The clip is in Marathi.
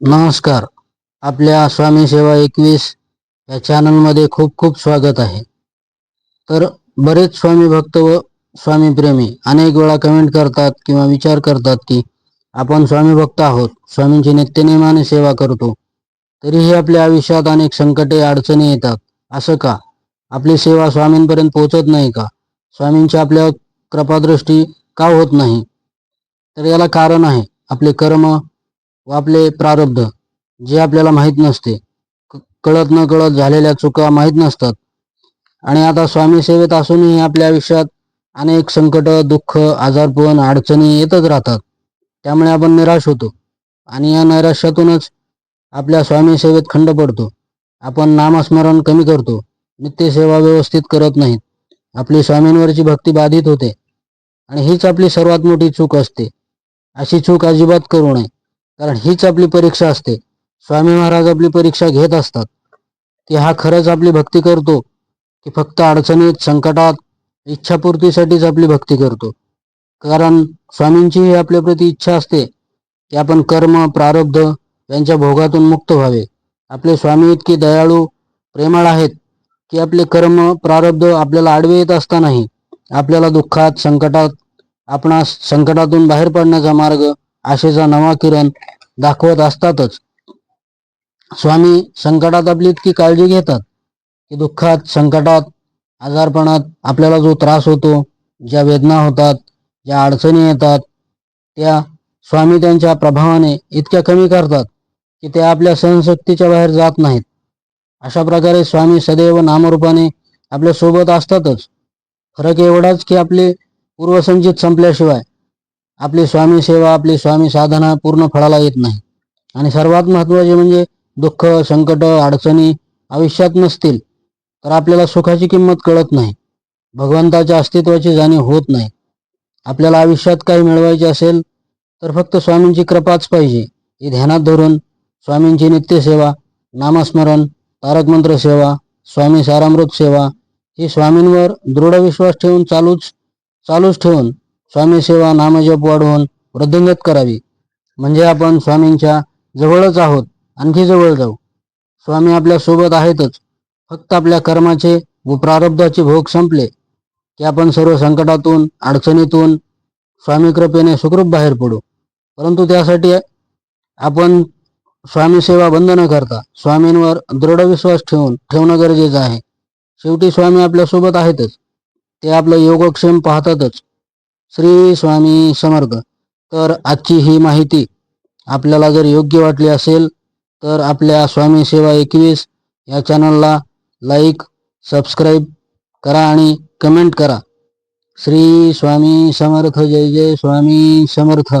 नमस्कार. आपल्या स्वामी सेवा एकवीस या चॅनलमध्ये खूप खूप स्वागत आहे. तर बरेच स्वामी भक्त व स्वामी प्रेमी अनेक वेळा कमेंट करतात किंवा विचार करतात की आपण स्वामी भक्त आहोत स्वामींची नित्यनेमाने सेवा करतो. तरीही आपल्या आयुष्यात अनेक संकटे अडचणी येतात. असं का? आपली सेवा स्वामींपर्यंत पोहोचत नाही का? स्वामींची आपल्या कृपादृष्टी का होत नाही? तर याला कारण आहे आपले कर्म व आपले प्रारब्ध जे आपल्याला माहीत नसते. क- कळत न कळत झालेल्या चुका माहीत नसतात. आणि आता स्वामी सेवेत असूनही आपल्या आयुष्यात अनेक संकट दुःख आजारपण अडचणी येतच राहतात. त्यामुळे आपण निराश होतो. आणि या नैराश्यातूनच आपल्या स्वामी सेवेत खंड पडतो. आपण नामस्मरण कमी करतो. नित्यसेवा व्यवस्थित करत नाहीत. आपली स्वामींवरची भक्ती बाधित होते. आणि हीच आपली सर्वात मोठी चूक असते. अशी चूक अजिबात करू नये. कारण हीच आपली परीक्षा असते. स्वामी महाराज आपली परीक्षा घेत असतात. की हा खरंच आपली भक्ती करतो की फक्त अडचणीत संकटात इच्छापूर्तीसाठीच आपली भक्ती करतो. कारण स्वामींची ही आपल्या प्रती इच्छा असते की आपण कर्म प्रारब्ध यांच्या भोगातून मुक्त व्हावे. आपले स्वामी इतके दयाळू प्रेमळ आहेत की आपले कर्म प्रारब्ध आपल्याला आडवे येत असतानाही आपल्याला दुःखात संकटात आपणास संकटातून बाहेर पडण्याचा मार्ग आशेचा नवा किरण दाखवत असतातच. स्वामी संकटात आपली इतकी काळजी घेतात की दुःखात संकटात आजारपणात आपल्याला जो त्रास होतो ज्या वेदना होतात ज्या अडचणी येतात त्या स्वामी त्यांच्या प्रभावाने इतक्या कमी करतात की ते आपल्या सहनशक्तीच्या बाहेर जात नाहीत. अशा प्रकारे स्वामी सदैव नामरूपाने आपल्यासोबत असतातच. फरक एवढाच की आपले पूर्वसंचित संपल्याशिवाय आपली स्वामी सेवा आपली स्वामी साधना पूर्ण फळाला येत नाही. आणि सर्वात महत्त्वाचे म्हणजे दुःख संकट अडचणी आयुष्यात नसतील तर आपल्याला सुखाची किंमत कळत नाही. भगवंताच्या अस्तित्वाची जाणीव होत नाही. आपल्याला आयुष्यात काही मिळवायचे असेल तर फक्त स्वामींची कृपाच पाहिजे. ही ध्यानात धरून स्वामींची नित्यसेवा नामस्मरण तारक मंत्र सेवा स्वामी सारामृत सेवा ही स्वामींवर दृढ विश्वास ठेवून चालूच चालूच ठेवून स्वामी सेवा नामजप वाढवून वृद्धिंगत करावी. म्हणजे आपण स्वामींच्या जवळच आहोत आणखी जवळ जाऊ. स्वामी आपल्यासोबत आहेतच. फक्त आपल्या कर्माचे व प्रारब्धाचे भोग संपले की आपण सर्व संकटातून अडचणीतून स्वामी कृपेने सुखरूप बाहेर पडू. परंतु त्यासाठी आपण स्वामी सेवा बंद न करता स्वामींवर दृढ विश्वास ठेवून ठेवणं गरजेचं आहे. शेवटी स्वामी आपल्यासोबत आहेतच. ते आपलं योगक्षेम पाहतातच. श्री स्वामी समर्थ. तर आजची ही माहिती आपल्याला जर योग्य वाटली असेल तर आपल्या स्वामी सेवा एकवीस या चॅनलला लाईक सबस्क्राईब करा आणि कमेंट करा. श्री स्वामी समर्थ जय जय स्वामी समर्थ.